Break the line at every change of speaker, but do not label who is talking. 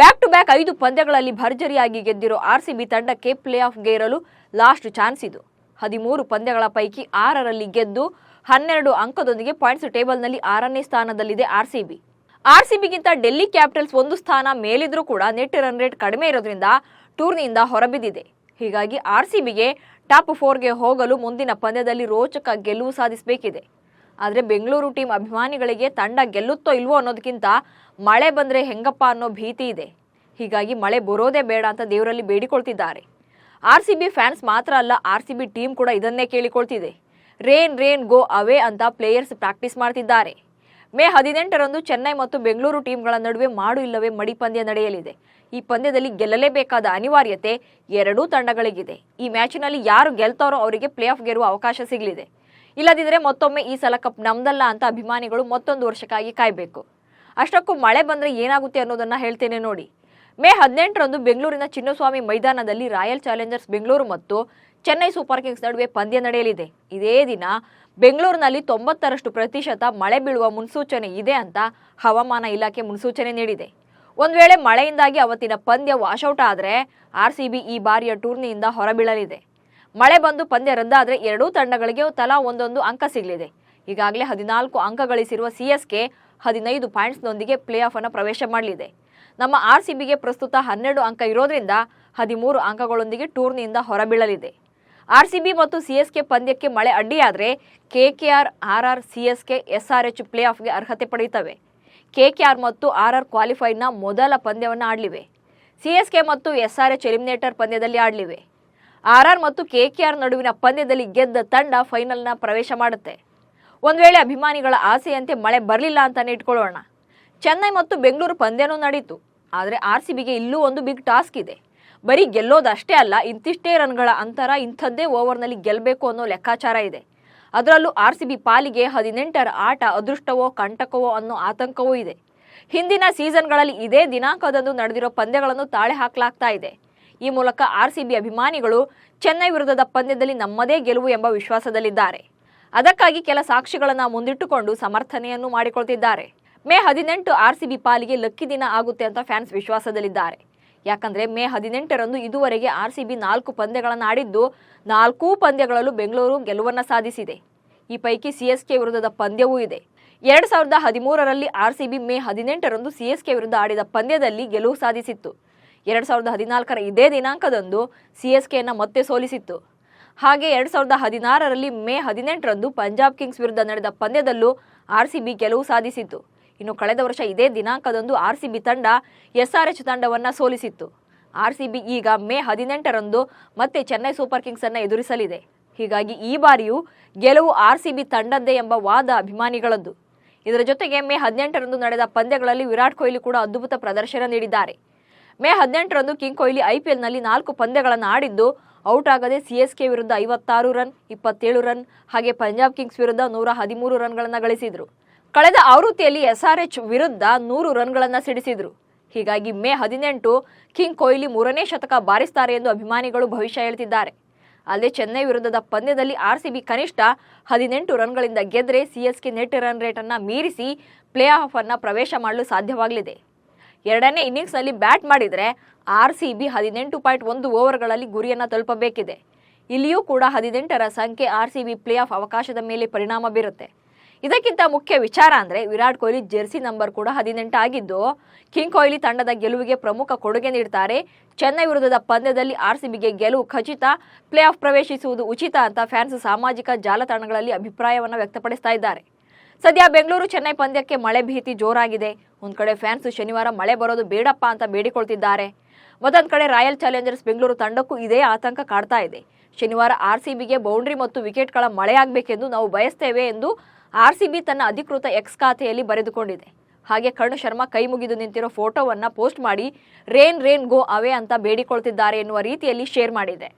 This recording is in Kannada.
ಬ್ಯಾಕ್ ಟು ಬ್ಯಾಕ್ ಐದು ಪಂದ್ಯಗಳಲ್ಲಿ ಭರ್ಜರಿಯಾಗಿ ಗೆದ್ದಿರೋ ಆರ್ಸಿಬಿ ತಂಡಕ್ಕೆ ಪ್ಲೇ ಆಫ್ಗೆ ಇರಲು ಲಾಸ್ಟ್ ಚಾನ್ಸ್ ಇದು. ಹದಿಮೂರು ಪಂದ್ಯಗಳ ಪೈಕಿ ಆರರಲ್ಲಿ ಗೆದ್ದು ಹನ್ನೆರಡು ಅಂಕದೊಂದಿಗೆ ಪಾಯಿಂಟ್ಸ್ ಟೇಬಲ್ನಲ್ಲಿ ಆರನೇ ಸ್ಥಾನದಲ್ಲಿದೆ ಆರ್ಸಿಬಿ ಆರ್ಸಿಬಿಗಿಂತ ಡೆಲ್ಲಿ ಕ್ಯಾಪಿಟಲ್ಸ್ ಒಂದು ಸ್ಥಾನ ಮೇಲಿದ್ರೂ ಕೂಡ ನೆಟ್ ರನ್ ರೇಟ್ ಕಡಿಮೆ ಇರೋದ್ರಿಂದ ಟೂರ್ನಿಯಿಂದ ಹೊರಬಿದ್ದಿದೆ. ಹೀಗಾಗಿ ಆರ್ಸಿಬಿಗೆ ಟಾಪ್ ಫೋರ್ಗೆ ಹೋಗಲು ಮುಂದಿನ ಪಂದ್ಯದಲ್ಲಿ ರೋಚಕ ಗೆಲುವು ಸಾಧಿಸಬೇಕಿದೆ. ಆದರೆ ಬೆಂಗಳೂರು ಟೀಮ್ ಅಭಿಮಾನಿಗಳಿಗೆ ತಂಡ ಗೆಲ್ಲುತ್ತೋ ಇಲ್ವೋ ಅನ್ನೋದಕ್ಕಿಂತ ಮಳೆ ಬಂದರೆ ಹೆಂಗಪ್ಪ ಅನ್ನೋ ಭೀತಿ ಇದೆ. ಹೀಗಾಗಿ ಮಳೆ ಬರೋದೇ ಬೇಡ ಅಂತ ದೇವರಲ್ಲಿ ಬೇಡಿಕೊಳ್ತಿದ್ದಾರೆ. ಆರ್ ಫ್ಯಾನ್ಸ್ ಮಾತ್ರ ಅಲ್ಲ, ಆರ್ ಟೀಮ್ ಕೂಡ ಇದನ್ನೇ ಕೇಳಿಕೊಳ್ತಿದೆ. ರೇನ್ ರೇನ್, ಗೋ ಅವೇ ಅಂತ ಪ್ಲೇಯರ್ಸ್ ಪ್ರಾಕ್ಟೀಸ್ ಮಾಡ್ತಿದ್ದಾರೆ. ಮೇ ಹದಿನೆಂಟರಂದು ಚೆನ್ನೈ ಮತ್ತು ಬೆಂಗಳೂರು ಟೀಮ್ಗಳ ನಡುವೆ ಮಾಡು ಇಲ್ಲವೇ ಮಡಿ ಪಂದ್ಯ ನಡೆಯಲಿದೆ. ಈ ಪಂದ್ಯದಲ್ಲಿ ಗೆಲ್ಲಲೇಬೇಕಾದ ಅನಿವಾರ್ಯತೆ ಎರಡೂ ತಂಡಗಳಿಗಿದೆ. ಈ ಮ್ಯಾಚಿನಲ್ಲಿ ಯಾರು ಗೆಲ್ತಾರೋ ಅವರಿಗೆ ಪ್ಲೇ ಆಫ್ ಗೆರುವ ಅವಕಾಶ ಸಿಗಲಿದೆ. ಇಲ್ಲದಿದ್ದರೆ ಮತ್ತೊಮ್ಮೆ ಈ ಸಲ ಕಪ್ ನಮ್ದಲ್ಲ ಅಂತ ಅಭಿಮಾನಿಗಳು ಮತ್ತೊಂದು ವರ್ಷಕ್ಕಾಗಿ ಕಾಯಬೇಕು. ಅಷ್ಟಕ್ಕೂ ಮಳೆ ಬಂದರೆ ಏನಾಗುತ್ತೆ ಅನ್ನೋದನ್ನ ಹೇಳ್ತೇನೆ ನೋಡಿ. ಮೇ ಹದಿನೆಂಟರಂದು ಬೆಂಗಳೂರಿನ ಚಿನ್ನಸ್ವಾಮಿ ಮೈದಾನದಲ್ಲಿ ರಾಯಲ್ ಚಾಲೆಂಜರ್ಸ್ ಬೆಂಗಳೂರು ಮತ್ತು ಚೆನ್ನೈ ಸೂಪರ್ ಕಿಂಗ್ಸ್ ನಡುವೆ ಪಂದ್ಯ ನಡೆಯಲಿದೆ. ಇದೇ ದಿನ ಬೆಂಗಳೂರಿನಲ್ಲಿ ತೊಂಬತ್ತರಷ್ಟು ಪ್ರತಿಶತ ಮಳೆ ಬೀಳುವ ಮುನ್ಸೂಚನೆ ಇದೆ ಅಂತ ಹವಾಮಾನ ಇಲಾಖೆ ಮುನ್ಸೂಚನೆ ನೀಡಿದೆ. ಒಂದು ವೇಳೆ ಮಳೆಯಿಂದಾಗಿ ಅವತ್ತಿನ ಪಂದ್ಯ ವಾಶೌಟ್ ಆದರೆ ಆರ್ ಸಿ ಈ ಬಾರಿಯ ಟೂರ್ನಿಯಿಂದ ಹೊರಬೀಳಲಿದೆ. ಮಳೆ ಬಂದು ಪಂದ್ಯ ರದ್ದಾದರೆ ಎರಡೂ ತಂಡಗಳಿಗೆ ತಲಾ ಒಂದೊಂದು ಅಂಕ ಸಿಗಲಿದೆ. ಈಗಾಗಲೇ ಹದಿನಾಲ್ಕು ಅಂಕ ಗಳಿಸಿರುವ ಸಿಎಸ್ಕೆ ಹದಿನೈದು ಪಾಯಿಂಟ್ಸ್ನೊಂದಿಗೆ ಪ್ಲೇ ಆಫ್ ಅನ್ನು ಪ್ರವೇಶ ಮಾಡಲಿದೆ. ನಮ್ಮ ಆರ್ ಸಿ ಬಿಗೆ ಪ್ರಸ್ತುತ ಹನ್ನೆರಡು ಅಂಕ ಇರೋದ್ರಿಂದ ಹದಿಮೂರು ಅಂಕಗಳೊಂದಿಗೆ ಟೂರ್ನಿಯಿಂದ ಹೊರಬೀಳಲಿದೆ. ಆರ್ ಸಿ ಬಿ ಮತ್ತು ಸಿಎಸ್ಕೆ ಪಂದ್ಯಕ್ಕೆ ಮಳೆ ಅಡ್ಡಿಯಾದರೆ KKR RR CSK SRH play ಆಫ್ಗೆ ಅರ್ಹತೆ ಪಡೆಯುತ್ತವೆ. ಕೆಕೆಆರ್ ಮತ್ತು ಆರ್ಆರ್ ಕ್ವಾಲಿಫೈನ ಮೊದಲ ಪಂದ್ಯವನ್ನು ಆಡಲಿವೆ. ಸಿಎಸ್ಕೆ ಮತ್ತು ಎಸ್ಆರ್ಎಚ್ ಎಲಿಮಿನೇಟರ್ ಪಂದ್ಯದಲ್ಲಿ ಆಡಲಿವೆ. ಆರ್ಆರ್ ಮತ್ತು ಕೆಕೆಆರ್ ನಡುವಿನ ಪಂದ್ಯದಲ್ಲಿ ಗೆದ್ದ ತಂಡ ಫೈನಲ್ನ ಪ್ರವೇಶ ಮಾಡುತ್ತೆ. ಒಂದು ವೇಳೆ ಅಭಿಮಾನಿಗಳ ಆಸೆಯಂತೆ ಮಳೆ ಬರಲಿಲ್ಲ ಅಂತಾನೆ ಇಟ್ಕೊಳ್ಳೋಣ. ಚೆನ್ನೈ ಮತ್ತು ಬೆಂಗಳೂರು ಪಂದ್ಯನೂ ನಡೀತು. ಆದರೆ ಆರ್ ಸಿ ಬಿಗೆ ಇಲ್ಲೂ ಒಂದು ಬಿಗ್ ಟಾಸ್ಕ್ ಇದೆ. ಬರೀ ಗೆಲ್ಲೋದಷ್ಟೇ ಅಲ್ಲ, ಇಂತಿಷ್ಟೇ ರನ್ಗಳ ಅಂತರ ಇಂಥದ್ದೇ ಓವರ್ನಲ್ಲಿ ಗೆಲ್ಲಬೇಕು ಅನ್ನೋ ಲೆಕ್ಕಾಚಾರ ಇದೆ. ಅದರಲ್ಲೂ ಆರ್ ಸಿ ಬಿ ಪಾಲಿಗೆ ಹದಿನೆಂಟರ ಆಟ ಅದೃಷ್ಟವೋ ಕಂಟಕವೋ ಅನ್ನೋ ಆತಂಕವೂ ಇದೆ. ಹಿಂದಿನ ಸೀಸನ್ಗಳಲ್ಲಿ ಇದೇ ದಿನಾಂಕದಂದು ನಡೆದಿರೋ ಪಂದ್ಯಗಳನ್ನು ತಾಳೆ ಹಾಕಲಾಗ್ತಾ ಇದೆ. ಈ ಮೂಲಕ ಆರ್ ಸಿ ಬಿ ಅಭಿಮಾನಿಗಳು ಚೆನ್ನೈ ವಿರುದ್ಧದ ಪಂದ್ಯದಲ್ಲಿ ನಮ್ಮದೇ ಗೆಲುವು ಎಂಬ ವಿಶ್ವಾಸದಲ್ಲಿದ್ದಾರೆ. ಅದಕ್ಕಾಗಿ ಕೆಲ ಸಾಕ್ಷಿಗಳನ್ನು ಮುಂದಿಟ್ಟುಕೊಂಡು ಸಮರ್ಥನೆಯನ್ನು ಮಾಡಿಕೊಳ್ತಿದ್ದಾರೆ. ಮೇ ಹದಿನೆಂಟು ಆರ್ ಸಿ ಬಿ ಪಾಲಿಗೆ ಲಕ್ಕಿ ದಿನ ಆಗುತ್ತೆ ಅಂತ ಫ್ಯಾನ್ಸ್ ವಿಶ್ವಾಸದಲ್ಲಿದ್ದಾರೆ. ಯಾಕಂದ್ರೆ ಮೇ ಹದಿನೆಂಟರಂದು ಇದುವರೆಗೆ ಆರ್ ಸಿ ಬಿ ನಾಲ್ಕು ಪಂದ್ಯಗಳನ್ನು ಆಡಿದ್ದು ನಾಲ್ಕೂ ಪಂದ್ಯಗಳಲ್ಲೂ ಬೆಂಗಳೂರು ಗೆಲುವನ್ನು ಸಾಧಿಸಿದೆ. ಈ ಪೈಕಿ ಸಿಎಸ್ಕೆ ವಿರುದ್ಧದ ಪಂದ್ಯವೂ ಇದೆ. ಎರಡು ಸಾವಿರದ ಹದಿಮೂರರಲ್ಲಿ ಆರ್ ಸಿ ಬಿ ಮೇ ಹದಿನೆಂಟರಂದು ಸಿಎಸ್ಕೆ ವಿರುದ್ಧ ಆಡಿದ ಪಂದ್ಯದಲ್ಲಿ ಗೆಲುವು ಸಾಧಿಸಿತ್ತು. ಎರಡು ಸಾವಿರದ ಹದಿನಾಲ್ಕರ ಇದೇ ದಿನಾಂಕದಂದು ಸಿ ಎಸ್ ಕೆಯನ್ನು ಮತ್ತೆ ಸೋಲಿಸಿತ್ತು. ಹಾಗೆ ಎರಡು ಸಾವಿರದ ಹದಿನಾರರಲ್ಲಿ ಮೇ ಹದಿನೆಂಟರಂದು ಪಂಜಾಬ್ ಕಿಂಗ್ಸ್ ವಿರುದ್ಧ ನಡೆದ ಪಂದ್ಯದಲ್ಲೂ ಆರ್ ಸಿ ಬಿ ಗೆಲುವು ಸಾಧಿಸಿತ್ತು. ಇನ್ನು ಕಳೆದ ವರ್ಷ ಇದೇ ದಿನಾಂಕದಂದು ಆರ್ ಸಿ ಬಿ ತಂಡ ಎಸ್ ಆರ್ ಎಚ್ ತಂಡವನ್ನು ಸೋಲಿಸಿತ್ತು. ಆರ್ ಸಿ ಬಿ ಈಗ ಮೇ ಹದಿನೆಂಟರಂದು ಮತ್ತೆ ಚೆನ್ನೈ ಸೂಪರ್ ಕಿಂಗ್ಸನ್ನು ಎದುರಿಸಲಿದೆ. ಹೀಗಾಗಿ ಈ ಬಾರಿಯೂ ಗೆಲುವು ಆರ್ ಸಿ ಬಿ ತಂಡದ್ದೇ ಎಂಬ ವಾದ ಅಭಿಮಾನಿಗಳದ್ದು. ಇದರ ಜೊತೆಗೆ ಮೇ ಹದಿನೆಂಟರಂದು ನಡೆದ ಪಂದ್ಯಗಳಲ್ಲಿ ವಿರಾಟ್ ಕೊಹ್ಲಿ ಕೂಡ ಅದ್ಭುತ ಪ್ರದರ್ಶನ ನೀಡಿದ್ದಾರೆ. ಮೇ ಹದಿನೆಂಟರಂದು ಕಿಂಗ್ ಕೊಹ್ಲಿ ಐಪಿಎಲ್ನಲ್ಲಿ ನಾಲ್ಕು ಪಂದ್ಯಗಳನ್ನು ಆಡಿದ್ದು, ಔಟ್ ಆಗದೆ ಸಿಎಸ್ಕೆ ವಿರುದ್ಧ ಐವತ್ತಾರು ರನ್, ಇಪ್ಪತ್ತೇಳು ರನ್, ಹಾಗೆ ಪಂಜಾಬ್ ಕಿಂಗ್ಸ್ ವಿರುದ್ಧ ನೂರ ಹದಿಮೂರು ರನ್ಗಳನ್ನು ಗಳಿಸಿದರು. ಕಳೆದ ಆವೃತ್ತಿಯಲ್ಲಿ ಎಸ್ಆರ್ಎಚ್ ವಿರುದ್ಧ ನೂರು ರನ್ಗಳನ್ನು ಸಿಡಿಸಿದರು. ಹೀಗಾಗಿ ಮೇ ಹದಿನೆಂಟು ಕಿಂಗ್ ಕೊಹ್ಲಿ ಮೂರನೇ ಶತಕ ಬಾರಿಸ್ತಾರೆ ಎಂದು ಅಭಿಮಾನಿಗಳು ಭವಿಷ್ಯ ಹೇಳ್ತಿದ್ದಾರೆ. ಅಲ್ಲದೆ ಚೆನ್ನೈ ವಿರುದ್ಧದ ಪಂದ್ಯದಲ್ಲಿ ಆರ್ ಸಿ ಬಿ ಕನಿಷ್ಠ ಹದಿನೆಂಟು ರನ್ಗಳಿಂದ ಗೆದ್ರೆ ಸಿಎಸ್ಕೆ ನೆಟ್ ರನ್ ರೇಟನ್ನು ಮೀರಿಸಿ ಪ್ಲೇ ಆಫ್ ಅನ್ನು ಪ್ರವೇಶ ಮಾಡಲು ಸಾಧ್ಯವಾಗಲಿದೆ. ಎರಡನೇ ಇನ್ನಿಂಗ್ಸ್ನಲ್ಲಿ ಬ್ಯಾಟ್ ಮಾಡಿದರೆ ಆರ್ ಸಿ ಬಿ ಹದಿನೆಂಟು ಪಾಯಿಂಟ್ ಒಂದು ಓವರ್ಗಳಲ್ಲಿ ಗುರಿಯನ್ನು ತಲುಪಬೇಕಿದೆ. ಇಲ್ಲಿಯೂ ಕೂಡ ಹದಿನೆಂಟರ ಸಂಖ್ಯೆ R C B play off ಅವಕಾಶದ ಮೇಲೆ ಪರಿಣಾಮ ಬೀರುತ್ತೆ. ಇದಕ್ಕಿಂತ ಮುಖ್ಯ ವಿಚಾರ ಅಂದರೆ ವಿರಾಟ್ ಕೊಹ್ಲಿ ಜೆರ್ಸಿ ನಂಬರ್ ಕೂಡ ಹದಿನೆಂಟು ಆಗಿದ್ದು, ಕಿಂಗ್ ಕೊಹ್ಲಿ ತಂಡದ ಗೆಲುವಿಗೆ ಪ್ರಮುಖ ಕೊಡುಗೆ ನೀಡ್ತಾರೆ. ಚೆನ್ನೈ ವಿರುದ್ಧದ ಪಂದ್ಯದಲ್ಲಿ ಆರ್ ಸಿ ಬಿಗೆ ಗೆಲುವು ಖಚಿತ. ಪ್ಲೇ ಆಫ್ ಪ್ರವೇಶಿಸುವುದು ಉಚಿತ ಅಂತ ಫ್ಯಾನ್ಸ್ ಸಾಮಾಜಿಕ ಜಾಲತಾಣಗಳಲ್ಲಿ ಅಭಿಪ್ರಾಯವನ್ನು ವ್ಯಕ್ತಪಡಿಸ್ತಾ ಇದ್ದಾರೆ. ಸದ್ಯ ಬೆಂಗಳೂರು ಚೆನ್ನೈ ಪಂದ್ಯಕ್ಕೆ ಮಳೆ ಭೀತಿ ಜೋರಾಗಿದೆ. ಒಂದ್ ಕಡೆ ಫ್ಯಾನ್ಸ್ ಶನಿವಾರ ಮಳೆ ಬರೋದು ಬೇಡಪ್ಪ ಅಂತ ಬೇಡಿಕೊಳ್ತಿದ್ದಾರೆ. ಮತ್ತೊಂದ್ ಕಡೆ ರಾಯಲ್ ಚಾಲೆಂಜರ್ಸ್ ಬೆಂಗಳೂರು ತಂಡಕ್ಕೂ ಇದೇ ಆತಂಕ ಕಾಡ್ತಾ ಇದೆ. ಶನಿವಾರ ಆರ್ ಸಿ ಬಿಗೆ ಬೌಂಡ್ರಿ ಮತ್ತು ವಿಕೆಟ್ಗಳ ಮಳೆಯಾಗಬೇಕೆಂದು ನಾವು ಬಯಸ್ತೇವೆ ಎಂದು ಆರ್ ಸಿ ಬಿ ತನ್ನ ಅಧಿಕೃತ ಎಕ್ಸ್ ಖಾತೆಯಲ್ಲಿ ಬರೆದುಕೊಂಡಿದೆ. ಹಾಗೆ ಕರ್ಣ ಶರ್ಮಾ ಕೈ ಮುಗಿದು ನಿಂತಿರೋ ಫೋಟೋವನ್ನ ಪೋಸ್ಟ್ ಮಾಡಿ, ರೇನ್ ರೇನ್, ಗೋ ಅವೇ ಅಂತ ಬೇಡಿಕೊಳ್ತಿದ್ದಾರೆ ಎನ್ನುವ ರೀತಿಯಲ್ಲಿ ಶೇರ್ ಮಾಡಿದೆ.